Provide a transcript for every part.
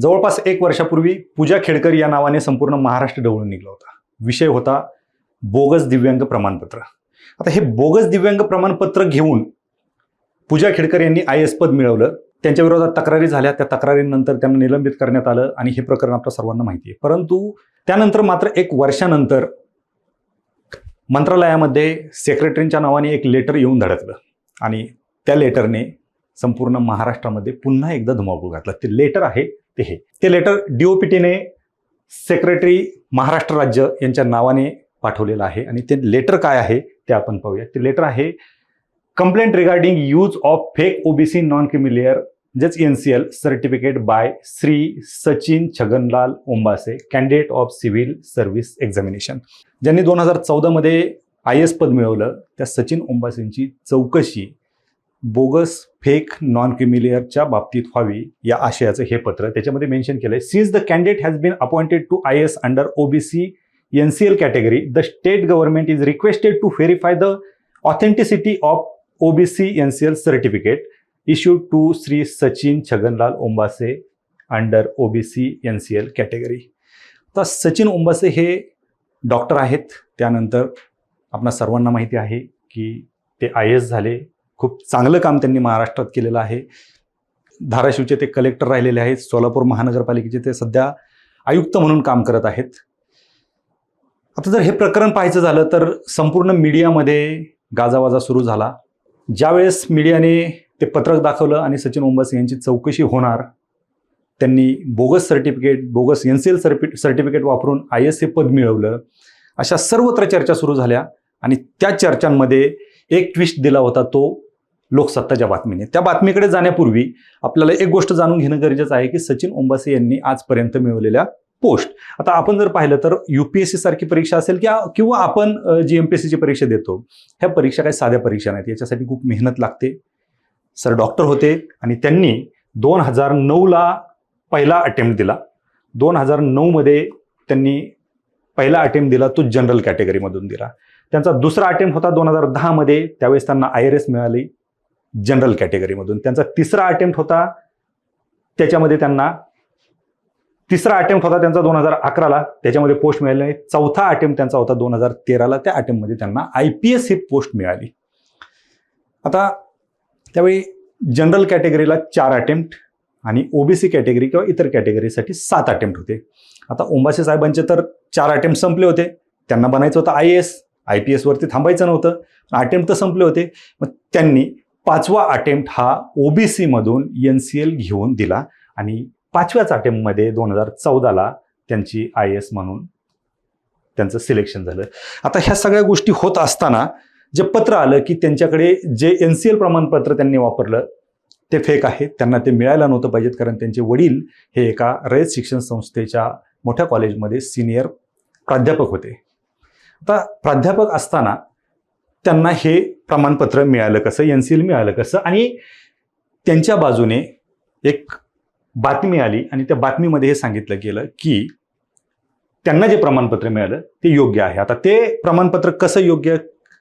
जवळपास एक वर्षापूर्वी पूजा खेडकर या नावाने संपूर्ण महाराष्ट्र डवळून निघला होता. विषय होता बोगस दिव्यांग प्रमाणपत्र. आता हे बोगस दिव्यांग प्रमाणपत्र घेऊन पूजा खेडकर यांनी आय एस पद मिळवलं. त्यांच्या विरोधात तक्रारी झाल्या. त्या तक्रारीनंतर त्यांना निलंबित करण्यात आलं आणि हे प्रकरण आपल्या सर्वांना माहिती आहे. परंतु त्यानंतर मात्र एक वर्षानंतर मंत्रालयामध्ये सेक्रेटरींच्या नावाने एक लेटर येऊन धडकलं आणि त्या लेटरने संपूर्ण महाराष्ट्रामध्ये पुन्हा एकदा धुमाकूळ घातला. ते लेटर आहे ते हे. ते लेटर डीओपीटीने सेक्रेटरी महाराष्ट्र राज्य यांच्या नावाने पाठवलेलं आहे. आणि ते लेटर काय आहे ते आपण पाहूया. ते लेटर आहे complaint regarding use of fake OBC non creamy layer जच N C L certificate by Shri Sachin Chhaganlal Ombase candidate of civil service examination ज्यांनी दोन हजार चौदामध्ये आय एस पद मिळवलं त्या सचिन ओंबासेंची चौकशी बोगस फेक नॉन क्रिमिलियरच्या बाबतीत व्हावी या आशयाचं हे पत्र त्याच्यामध्ये मेन्शन केलं आहे since the candidate has been appointed to I S under OBC N C L category the state government is requested to verify the authenticity of OBC N C L certificate issued to Shri Sachin Chhaganlal Ombase under OBC N C L category आता सचिन ओंबासे हे doctor आहेत. त्यानंतर आपणा सर्वांना माहिती आहे की ते आय एस झाले. खूप चांगलं काम त्यांनी महाराष्ट्रात केलेलं आहे. धाराशिवचे ते कलेक्टर राहिलेले आहेत. सोलापूर महानगरपालिकेचे ते सध्या आयुक्त म्हणून काम करत आहेत. आता जर हे प्रकरण पाहायचं झालं तर संपूर्ण मीडियामध्ये गाजावाजा सुरू झाला. ज्यावेळेस मीडियाने ते पत्रक दाखवलं आणि सचिन ओंबासे यांची चौकशी होणार त्यांनी bogus certificate bogus N C L certificate वापरून आय एस ए पद मिळवलं. अशा सर्वत्र चर्चा सुरू झाल्या आणि त्या चर्चांमध्ये एक ट्विस्ट दिला होता तो लोकसत्ताच्या बातमीने. त्या बातमीकडे जाण्यापूर्वी आपल्याला एक गोष्ट जाणून घेणं गरजेचं आहे की सचिन ओंबासे यांनी आजपर्यंत मिळवलेल्या पोस्ट. आता आपण जर पाहिलं तर युपीएससी सारखी परीक्षा असेल किंवा किंवा आपण जी एम पी एस सीची परीक्षा देतो ह्या परीक्षा काही साध्या परीक्षा नाहीत. याच्यासाठी खूप मेहनत लागते. सर डॉक्टर होते आणि त्यांनी दोन हजार नऊला पहिला अटेम्प्ट दिला. दोन हजार नऊमध्ये त्यांनी पहिला अटेम्प्ट दिला तो जनरल कॅटेगरीमधून दिला. त्यांचा दुसरा अटेम्प्ट होता दोन हजार दहामध्ये त्यावेळेस त्यांना आय आर एस मिळाली. जनरल कॅटेगरीमधून. त्यांचा तिसरा अटेम्प्ट होता त्याच्यामध्ये त्यांना तिसरा अटेम्प्ट होता त्यांचा दोन हजार अकराला. त्याच्यामध्ये पोस्ट मिळाली नाही चौथा अटेम्प्ट त्यांचा होता दोन हजार तेराला. त्या अटेम्प्टमध्ये त्यांना आय पी एस ही पोस्ट मिळाली. आता त्यावेळी जनरल कॅटेगरीला चार अटेम्प्ट आणि ओबीसी कॅटेगरी किंवा इतर कॅटेगरीसाठी सात अटेम्प्ट होते. आता ओंबासे साहेबांचे तर चार अटेम्प्ट संपले होते. त्यांना बनायचं होतं आय एस आय पी एसवरती थांबायचं नव्हतं. अटेम्प्ट तर संपले होते. मग त्यांनी पाचवा अटेम्प्ट हा ओबीसीमधून एन सी एल घेऊन दिला आणि पाचव्याच अटेम्प्टमध्ये दोन हजार चौदाला त्यांची आय एस म्हणून त्यांचं सिलेक्शन झालं. आता ह्या सगळ्या गोष्टी होत असताना जे पत्र आलं की त्यांच्याकडे जे एन सी एल प्रमाणपत्र त्यांनी वापरलं ते फेक आहे त्यांना ते मिळायला नव्हतं पाहिजेत कारण त्यांचे वडील हे एका रयत शिक्षण संस्थेच्या मोठ्या कॉलेजमध्ये सिनियर प्राध्यापक होते. आता प्राध्यापक असताना त्यांना हे प्रमाणपत्र मिळालं कसं एन सी एल मिळालं कसं आणि त्यांच्या बाजूने एक बातमी आली आणि त्या बातमीमध्ये हे सांगितलं गेलं की त्यांना जे प्रमाणपत्र मिळालं ते योग्य आहे. आता ते प्रमाणपत्र कसं योग्य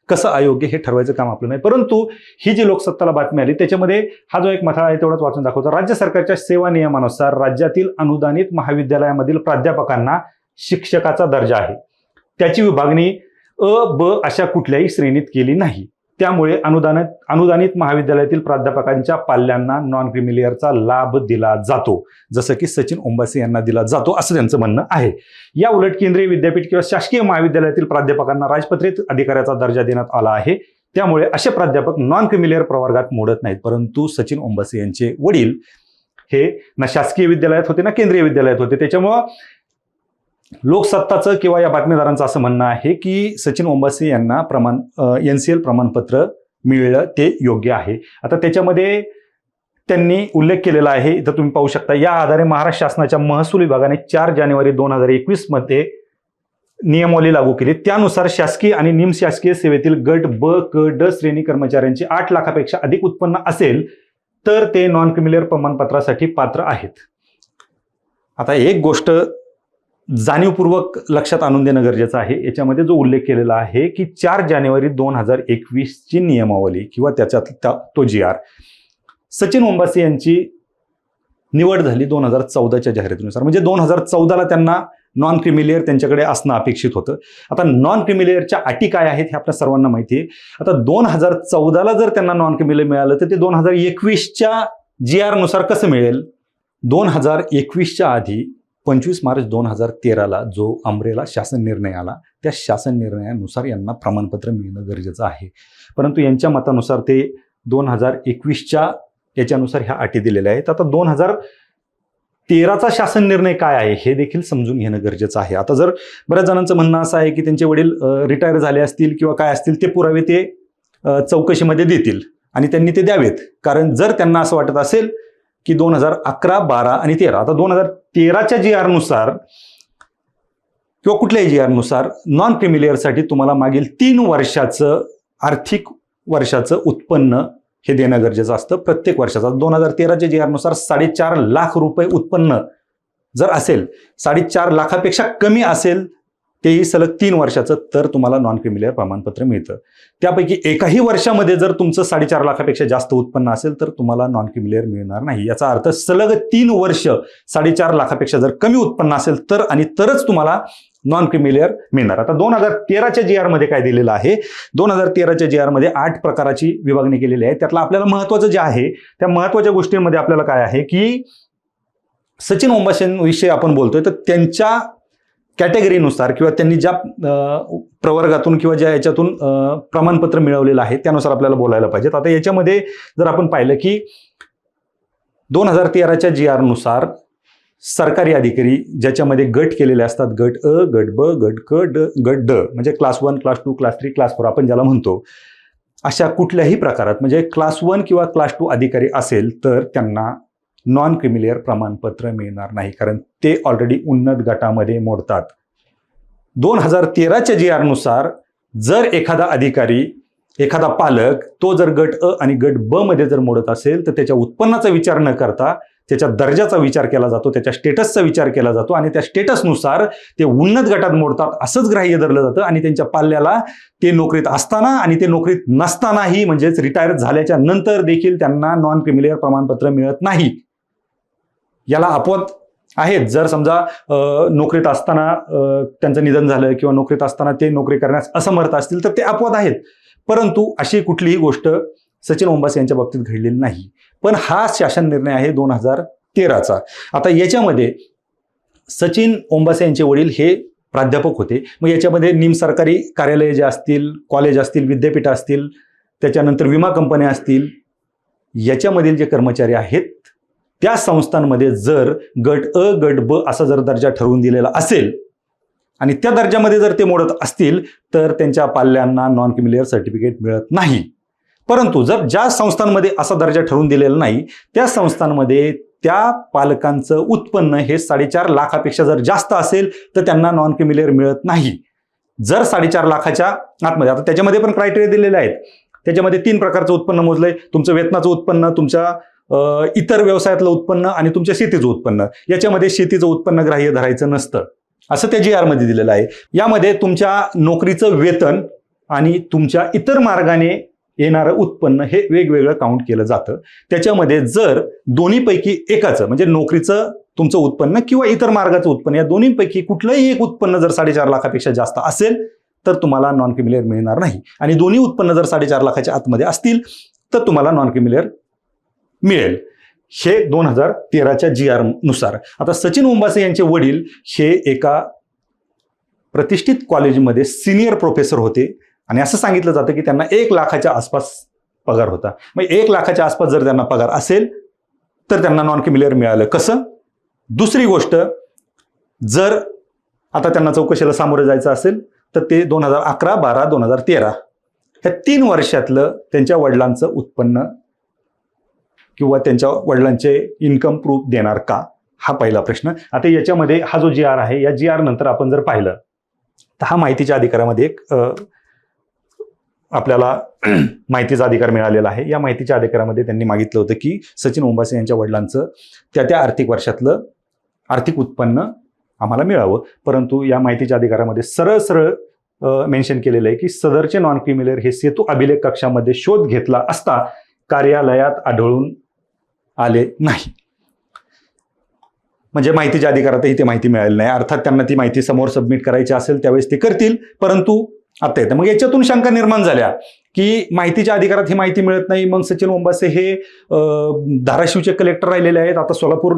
कसं अयोग्य हे ठरवायचं काम आपलं नाही. परंतु ही जी लोकसत्ताला बातमी आली त्याच्यामध्ये हा जो एक मथळा आहे तेवढाच वाचून दाखवतो. राज्य सरकारच्या सेवा नियमानुसार राज्यातील अनुदानित महाविद्यालयामधील प्राध्यापकांना शिक्षकाचा दर्जा आहे. त्याची विभागणी अ ब अशा कुठल्याही श्रेणीत केली नाही. त्यामुळे अनुदानित अनुदानित महाविद्यालयातील प्राध्यापकांच्या पाल्यांना नॉन क्रिमिलियरचा लाभ दिला जातो. जसं की सचिन ओंबासे यांना दिला जातो असं त्यांचं म्हणणं आहे. या उलट केंद्रीय विद्यापीठ किंवा शासकीय महाविद्यालयातील प्राध्यापकांना राजपत्रित अधिकाऱ्याचा दर्जा देण्यात आला आहे. त्यामुळे असे प्राध्यापक नॉन क्रिमिलियर प्रवर्गात मोडत नाहीत. परंतु सचिन ओंबासे यांचे वडील हे ना शासकीय विद्यालयात होते ना केंद्रीय विद्यालयात होते. त्याच्यामुळं लोकसत्ताचं किंवा या बातमीदारांचं असं म्हणणं आहे की सचिन ओंबासे यांना प्रमाण एन सी एल प्रमाणपत्र मिळलं ते योग्य आहे. आता त्याच्यामध्ये त्यांनी उल्लेख केलेला आहे इथं तुम्ही पाहू शकता या आधारे महाराष्ट्र शासनाच्या महसूल विभागाने चार जानेवारी दोन हजार एकवीसमध्ये नियमावली लागू केली. त्यानुसार शासकीय आणि निमशासकीय सेवेतील गट ब क ड श्रेणी कर्मचाऱ्यांचे आठ लाखापेक्षा अधिक उत्पन्न असेल तर ते नॉन क्रिमिलियर प्रमाणपत्रासाठी पात्र आहेत. आता एक गोष्ट जाणीवपूर्वक लक्षात आणून देणं गरजेचं आहे. याच्यामध्ये जो उल्लेख केलेला आहे की चार जानेवारी दोन हजार एकवीसची नियमावली किंवा त्याच्यात त्या- तो जी आर. सचिन ओंबासे यांची निवड झाली दोन हजार चौदाच्या जाहिरातीनुसार. म्हणजे दोन हजार चौदाला त्यांना नॉन क्रिमिलेअर त्यांच्याकडे असणं अपेक्षित होतं. आता नॉन क्रिमिलियरच्या अटी काय आहेत हे आपल्या सर्वांना माहिती आहे. आता दोन हजार चौदाला जर त्यांना नॉन क्रिमिलेअर मिळालं तर ते दोन हजार एकवीसच्या जी आरनुसार कसं मिळेल? दोन हजार एकवीसच्या आधी पंचवीस मार्च दोन हजार तेराला जो अमरेला शासन निर्णय आला त्या शासन निर्णयानुसार यांना प्रमाणपत्र मिळणं गरजेचं आहे. परंतु यांच्या मतानुसार ते दोन हजार एकवीसच्या याच्यानुसार ह्या अटी दिलेल्या आहेत. आता दोन हजार तेराचा शासन निर्णय काय आहे हे देखील समजून घेणं गरजेचं आहे. आता जर बऱ्याच जणांचं म्हणणं असं आहे की त्यांचे वडील रिटायर झाले असतील किंवा काय असतील ते पुरावे ते चौकशीमध्ये देतील आणि त्यांनी ते द्यावेत. कारण जर त्यांना असं वाटत असेल की दोन हजार अकरा बारा आणि तेरा. आता दोन हजार तेराच्या जी आरनुसार किंवा कुठल्याही जी आरनुसार नॉन क्रिमिलेअरसाठी तुम्हाला मागील तीन वर्षाचं आर्थिक वर्षाचं उत्पन्न हे देणं गरजेचं असतं. प्रत्येक वर्षाचा. दोन हजार तेराच्या जी आरनुसार साडेचार लाख रुपये उत्पन्न जर असेल साडेचार लाखापेक्षा कमी असेल तेही सलग तीन वर्षाचं तर तुम्हाला नॉन क्रिमिलेअर प्रमाणपत्र मिळतं. त्यापैकी एकाही वर्षामध्ये जर तुमचं साडेचार लाखापेक्षा जास्त उत्पन्न असेल तर तुम्हाला नॉन क्रिमिलेअर मिळणार नाही. याचा अर्थ सलग तीन वर्ष साडेचार लाखापेक्षा जर कमी उत्पन्न असेल तर आणि तरच तुम्हाला नॉन क्रिमिलेअर मिळणार. आता दोन हजार तेराच्या जी मध्ये काय दिलेलं आहे? दोन हजार तेराच्या जी मध्ये आठ प्रकाराची विभागणी केलेली आहे. त्यातलं आपल्याला महत्वाचं जे आहे त्या महत्त्वाच्या गोष्टींमध्ये आपल्याला काय आहे की सचिन ओंबाशेंविषयी आपण बोलतोय तर त्यांच्या कॅटेगरीनुसार किंवा त्यांनी ज्या प्रवर्गातून किंवा ज्या याच्यातून प्रमाणपत्र मिळवलेलं आहे त्यानुसार आपल्याला बोलायला पाहिजेत. आता याच्यामध्ये जर आपण पाहिलं की दोन हजार तेराच्या जी नुसार सरकारी अधिकारी ज्याच्यामध्ये गट केलेले असतात गट अ गट ब गट क ड गट ड म्हणजे class one class two class three class four आपण ज्याला म्हणतो अशा कुठल्याही प्रकारात म्हणजे क्लास वन किंवा क्लास टू अधिकारी असेल तर त्यांना नॉन क्रिमिलेअर प्रमाणपत्र मिळणार नाही कारण ते ऑलरेडी उन्नत गटामध्ये मोडतात. दोन हजार तेराच्या जी आरनुसार जर एखादा अधिकारी एखादा पालक तो जर गट अ आणि गट ब मध्ये जर मोडत असेल तर त्याच्या उत्पन्नाचा विचार न करता त्याच्या दर्जाचा विचार केला जातो त्याच्या स्टेटसचा विचार केला जातो आणि त्या स्टेटसनुसार ते उन्नत गटात मोडतात असंच ग्राह्य धरलं जातं आणि त्यांच्या पाल्याला ते नोकरीत असताना आणि ते नोकरीत नसतानाही म्हणजेच रिटायर झाल्याच्यानंतर देखील त्यांना नॉन क्रिमिलेअर प्रमाणपत्र मिळत नाही. याला अपवाद आहेत. जर समजा नोकरीत असताना त्यांचं निधन झालं किंवा नोकरीत असताना ते नोकरी करण्यास असमर्थ असतील तर ते अपवाद आहेत. परंतु अशी कुठलीही गोष्ट सचिन ओंबासे यांच्या बाबतीत घडलेली नाही. पण हा शासन निर्णय आहे दोन हजार तेराचा. आता याच्यामध्ये सचिन ओंबासे यांचे वडील हे प्राध्यापक होते. मग याच्यामध्ये निमसरकारी कार्यालय जे असतील कॉलेज असतील विद्यापीठ असतील त्याच्यानंतर विमा कंपन्या असतील याच्यामधील जे कर्मचारी आहेत त्या संस्थांमध्ये जर गट अ गट ब असा जर दर्जा ठरवून दिलेला असेल आणि त्या दर्जामध्ये जर ते मोडत असतील तर त्यांच्या पाल्यांना नॉन क्रिमिलियर सर्टिफिकेट मिळत नाही. परंतु जर ज्या संस्थांमध्ये असा दर्जा ठरवून दिलेला नाही त्या संस्थांमध्ये त्या पालकांचं उत्पन्न हे साडेचार लाखापेक्षा जर जास्त असेल तर त्यांना नॉन क्रिमिलियर मिळत नाही. जर साडेचार लाखाच्या आतमध्ये आता त्याच्यामध्ये पण क्रायटेरिया दिलेले आहेत. त्याच्यामध्ये तीन प्रकारचं उत्पन्न मोजलंय. तुमचं वेतनाचं उत्पन्न तुमच्या इतर व्यवसायातलं उत्पन्न आणि तुमच्या शेतीचं उत्पन्न. याच्यामध्ये शेतीचं उत्पन्न ग्राह्य धरायचं नसतं. असं त्या जी आरमध्ये दिलेलं आहे. यामध्ये तुमच्या नोकरीचं वेतन आणि तुमच्या इतर मार्गाने येणारं उत्पन्न हे वेगवेगळं काउंट केलं जातं. त्याच्यामध्ये जर दोन्हीपैकी एकाचं म्हणजे नोकरीचं तुमचं उत्पन्न किंवा इतर मार्गाचं उत्पन्न या दोन्हीपैकी कुठलंही एक उत्पन्न जर साडेचार लाखापेक्षा जास्त असेल तर तुम्हाला नॉन क्रिमिलेअर मिळणार नाही. आणि दोन्ही उत्पन्न जर साडेचार लाखाच्या आतमध्ये असतील तर तुम्हाला नॉन क्रिमिलेअर मिळेल. हे दोन हजार तेराच्या जी आरनुसार. आता सचिन उंबासे यांचे वडील हे एका प्रतिष्ठित कॉलेजमध्ये सिनियर प्रोफेसर होते. आणि असं सांगितलं जातं की त्यांना एक लाखाच्या आसपास पगार होता. मग एक लाखाच्या आसपास जर त्यांना पगार असेल तर त्यांना नॉन क्रिमिलियर मिळालं. कसं? दुसरी गोष्ट जर आता त्यांना चौकशीला सामोरं जायचं असेल तर ते दोन हजार अकरा बारा दोन हजार तेरा ह्या तीन वर्षातलं त्यांच्या वडिलांचं उत्पन्न किंवा त्यांच्या वडिलांचे इन्कम प्रूफ देणार का? हा पहिला प्रश्न. आता याच्यामध्ये हा जो जी आर आहे या जी आर नंतर आपण जर पाहिलं तर हा माहितीच्या अधिकारामध्ये एक आपल्याला माहितीचा अधिकार मिळालेला आहे. या माहितीच्या अधिकारामध्ये त्यांनी मागितलं होतं की सचिन ओंबासे यांच्या वडिलांचं त्या त्या आर्थिक वर्षातलं आर्थिक उत्पन्न आम्हाला मिळावं. परंतु या माहितीच्या अधिकारामध्ये सरळ सरळ मेन्शन केलेलं आहे की सदरचे नॉन क्रिमिलियर हे सेतू अभिलेख कक्षामध्ये शोध घेतला असता कार्यालयात आढळून आले नाही. म्हणजे माहितीच्या अधिकारातही ते माहिती मिळाली नाही. अर्थात त्यांना ती माहिती समोर सबमिट करायची असेल त्यावेळेस ते करतील परंतु आता येतं. मग याच्यातून शंका निर्माण झाल्या. की माहितीच्या अधिकारात ही माहिती मिळत नाही. मग सचिन ओंबासे हे धाराशिवचे कलेक्टर राहिलेले आहेत. आता सोलापूर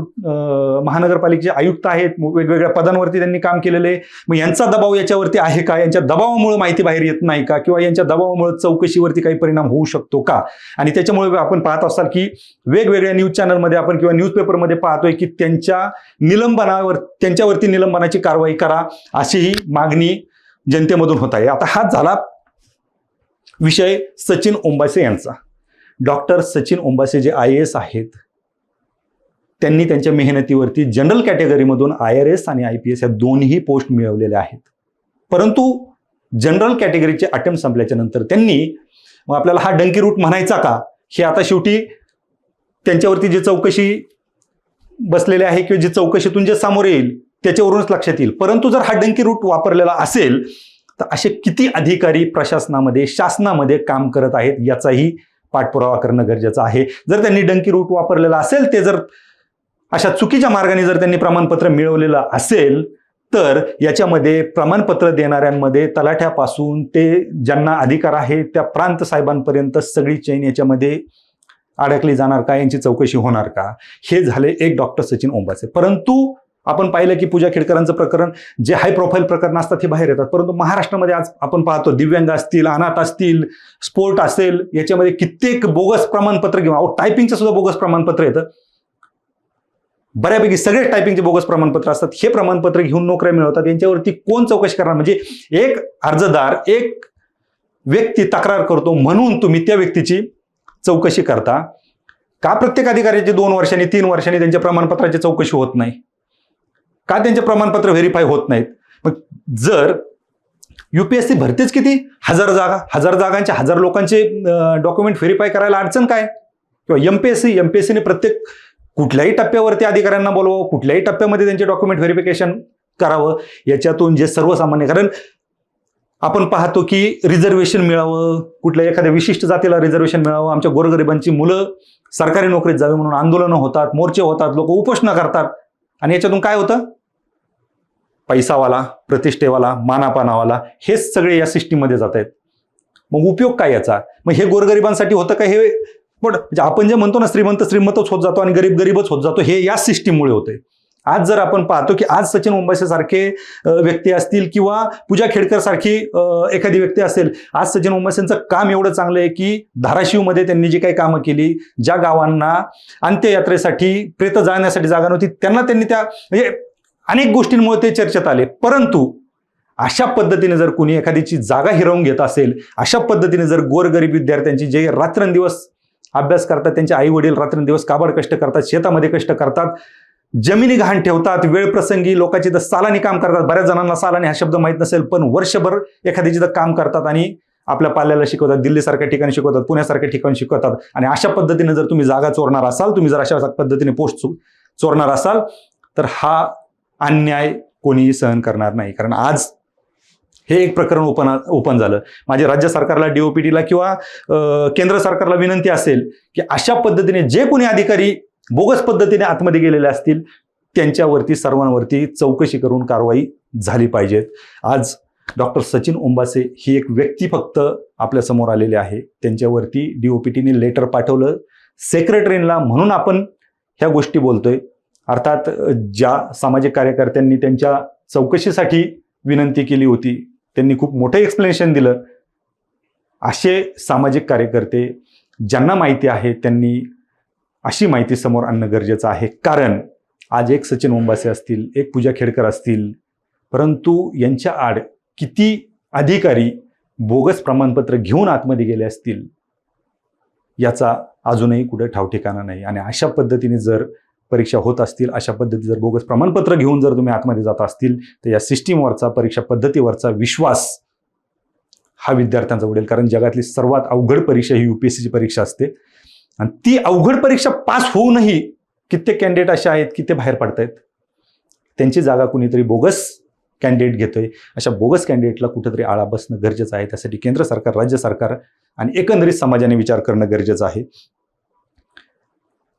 महानगरपालिकेचे आयुक्त आहेत. वेगवेगळ्या पदांवरती त्यांनी काम केलेले. आहे मग यांचा दबाव याच्यावरती आहे का? यांच्या दबावामुळे माहिती बाहेर येत नाही का? किंवा यांच्या दबावामुळे चौकशीवरती काही परिणाम होऊ शकतो का? आणि त्याच्यामुळे आपण पाहत असाल की वेगवेगळ्या न्यूज चॅनलमध्ये आपण किंवा न्यूजपेपरमध्ये पाहतोय की त्यांच्या निलंबनावर त्यांच्यावरती निलंबनाची कारवाई करा अशीही मागणी जनतेमधून होत आहे. आता हा झाला विषय सचिन ओंबासे यांचा. डॉक्टर सचिन ओंबासे जे आय एस आहेत त्यांनी त्यांच्या मेहनतीवरती जनरल कॅटेगरीमधून आय आर एस आणि आय पी एस या दोन्ही पोस्ट मिळवलेल्या आहेत. परंतु जनरल कॅटेगरीचे अटेम्प्ट संपल्याच्या नंतर त्यांनी मग आपल्याला हा डंकी रूट म्हणायचा का? हे आता शेवटी त्यांच्यावरती जी चौकशी बसलेली आहे किंवा जी चौकशीतून जे समोर येईल त्याच्यावरूनच लक्षात येईल. परंतु जर हा डंकी रूट वापरलेला असेल तर असे किती अधिकारी प्रशासनामध्ये शासनामध्ये काम करत आहेत याचाही पाठपुरावा करणं गरजेचं आहे. जर त्यांनी डंकी रूट वापरलेला असेल ते जर अशा चुकीच्या मार्गाने जर त्यांनी प्रमाणपत्र मिळवलेलं असेल तर याच्यामध्ये प्रमाणपत्र देणाऱ्यांमध्ये तलाठ्यापासून ते ज्यांना अधिकार आहे त्या प्रांत साहेबांपर्यंत सगळी चैन याच्यामध्ये अडकली जाणार का? यांची चौकशी होणार का? हे झाले एक डॉक्टर सचिन ओंबाचे परंतु आपण पाहिलं की पूजा खेडकरांचं प्रकरण जे हाय प्रोफाईल प्रकरण असतात हे बाहेर येतात. परंतु महाराष्ट्रामध्ये आज आपण पाहतो दिव्यांग असतील अनाथ असतील स्पोर्ट असेल याच्यामध्ये कित्येक बोगस प्रमाणपत्र किंवा टायपिंगचं सुद्धा बोगस प्रमाणपत्र येतं. बऱ्यापैकी सगळे टायपिंगचे बोगस प्रमाणपत्र असतात. हे प्रमाणपत्र घेऊन नोकऱ्या मिळवतात. यांच्यावरती कोण चौकशी करणार? म्हणजे एक अर्जदार एक व्यक्ती तक्रार करतो म्हणून तुम्ही त्या व्यक्तीची चौकशी करता. का प्रत्येक अधिकाऱ्याची दोन वर्षांनी तीन वर्षांनी त्यांच्या प्रमाणपत्राची चौकशी होत नाही? का त्यांचे प्रमाणपत्र व्हेरीफाय होत नाहीत? मग जर युपीएससी भरतेच किती? हजार जागा हजार जागांचे हजार लोकांचे डॉक्युमेंट व्हेरीफाय करायला अडचण काय? किंवा M P S C M P S सीने प्रत्येक कुठल्याही टप्प्यावरती अधिकाऱ्यांना बोलवावं कुठल्याही टप्प्यामध्ये त्यांचे डॉक्युमेंट व्हेरिफिकेशन करावं याच्यातून जे सर्वसामान्य कारण आपण पाहतो की रिझर्वेशन मिळावं कुठल्या एखाद्या विशिष्ट जातीला रिझर्वेशन मिळावं आमच्या गोरगरिबांची मुलं सरकारी नोकरीत जावी म्हणून आंदोलनं होतात मोर्चे होतात लोक उपोषणं करतात. आणि याच्यातून काय होतं? पैसावाला प्रतिष्ठेवाला मानापानावाला हेच सगळे या सिस्टीममध्ये जात आहेत. मग उपयोग काय याचा? मग हे गोरगरिबांसाठी होतं का हे पण म्हणजे आपण जे म्हणतो ना श्रीमंत श्रीमंतच होत जातो आणि गरीब गरीबच होत जातो हे या सिस्टीममुळे होते आज जर आपण पाहतो की आज सचिन ओंबासे सारखे व्यक्ती असतील किंवा पूजा खेडकर सारखी एखादी व्यक्ती असेल आज सचिन ओंबासेंचं काम एवढं चांगलं आहे की धाराशिवमध्ये त्यांनी जी काही कामं केली ज्या गावांना अंत्ययात्रेसाठी प्रेत जाण्यासाठी जागा नव्हती त्यांना त्यांनी त्या म्हणजे अनेक गोष्टींमुळे ते चर्चेत आले. परंतु अशा पद्धतीने जर कुणी एखाद्याची जागा हिरवून घेत असेल अशा पद्धतीने जर गोरगरीब विद्यार्थ्यांची जे रात्रंदिवस अभ्यास करतात त्यांचे आई वडील रात्रंदिवस काबाड कष्ट करतात शेतामध्ये कष्ट करतात जमिनी घाण ठेवतात वेळ प्रसंगी लोकांची तर सालानी काम करतात. बऱ्याच जणांना सालानी हा शब्द माहीत नसेल पण वर्षभर एखाद्याची तर काम करतात आणि आपल्या पाल्याला शिकवतात दिल्लीसारख्या ठिकाणी शिकवतात पुण्यासारख्या ठिकाणी शिकवतात आणि अशा पद्धतीने जर तुम्ही जागा चोरणार असाल तुम्ही जर अशा पद्धतीने पोस्ट चोरणार असाल तर हा अन्याय कोणीही सहन करणार नाही. कारण आज हे एक प्रकरण ओपन ओपन झालं. माझे राज्य सरकारला डीओपीटीला किंवा केंद्र सरकारला विनंती असेल की अशा पद्धतीने जे कोणी अधिकारी बोगस पद्धतीने आतमध्ये गेलेले असतील त्यांच्यावरती सर्वांवरती चौकशी करून कारवाई झाली पाहिजेत. आज डॉक्टर सचिन ओंबासे ही एक व्यक्ती फक्त आपल्यासमोर आलेली आहे. त्यांच्यावरती डीओपीटीने लेटर पाठवलं. सेक्रेटरीला म्हणून आपण ह्या गोष्टी बोलतोय. अर्थात ज्या सामाजिक कार्यकर्त्यांनी त्यांच्या चौकशीसाठी विनंती केली होती त्यांनी खूप मोठं एक्सप्लेनेशन दिलं. असे सामाजिक कार्यकर्ते ज्यांना माहिती आहे त्यांनी अशी माहिती समोर आणणं गरजेचं आहे. कारण आज एक सचिन मुंबासे असतील एक पूजा खेडकर असतील परंतु यांच्या आड किती अधिकारी बोगस प्रमाणपत्र घेऊन आतमध्ये गेले असतील याचा अजूनही कुठे ठावठिकाणा नाही. आणि अशा पद्धतीने जर परीक्षा होत असतील अशा पद्धती जर बोगस प्रमाणपत्र घेऊन जर तुम्ही आतमध्ये जात असतील तर या सिस्टीमवरचा परीक्षा पद्धतीवरचा विश्वास हा विद्यार्थ्यांचा उडेल. कारण जगातली सर्वात अवघड परीक्षा ही यू पी ए सीची परीक्षा असते. आणि ती अवघड परीक्षा पास होऊनही कित्येक कॅन्डिडेट असे आहेत की ते बाहेर पडतायत. त्यांची जागा कुणीतरी बोगस कॅन्डिडेट घेतोय. अशा बोगस कॅन्डिडेटला कुठेतरी आळा बसणं गरजेचं आहे. त्यासाठी केंद्र सरकार राज्य सरकार आणि एकंदरीत समाजाने विचार करणं गरजेचं आहे.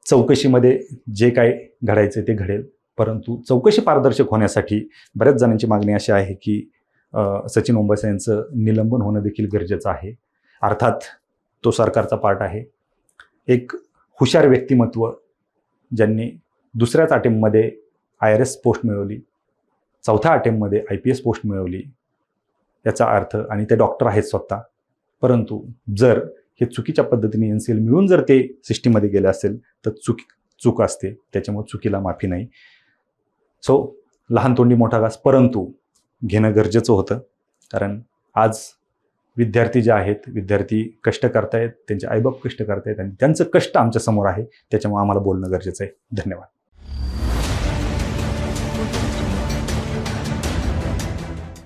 चौकशीमध्ये जे काय घडायचं ते घडेल. परंतु चौकशी पारदर्शक होण्यासाठी बऱ्याच जणांची मागणी अशी आहे की सचिन ओंबासा यांचं निलंबन होणं देखील गरजेचं आहे. अर्थात तो सरकारचा पार्ट आहे. एक हुशार व्यक्तिमत्व ज्यांनी दुसऱ्याच अटेम्पमध्ये आय आर एस पोस्ट मिळवली चौथ्या अटेम्पमध्ये आय पी एस पोस्ट मिळवली याचा अर्थ आणि ते डॉक्टर आहेत स्वतः. परंतु जर हे चुकीच्या पद्धतीने एन सी एल मिळून जर ते सिस्टीममध्ये गेले असेल तर चुक चूक असते. त्याच्यामुळे चुकीला माफी नाही. सो लहान तोंडी मोठा घास परंतु घेणं गरजेचं होतं. कारण आज विद्यार्थी जे आहेत विद्यार्थी कष्ट करतायत त्यांचे आईबाप कष्ट करतायत आणि त्यांचं कष्ट आमच्यासमोर आहे त्याच्यामुळे आम्हाला बोलणं गरजेचं आहे. धन्यवाद.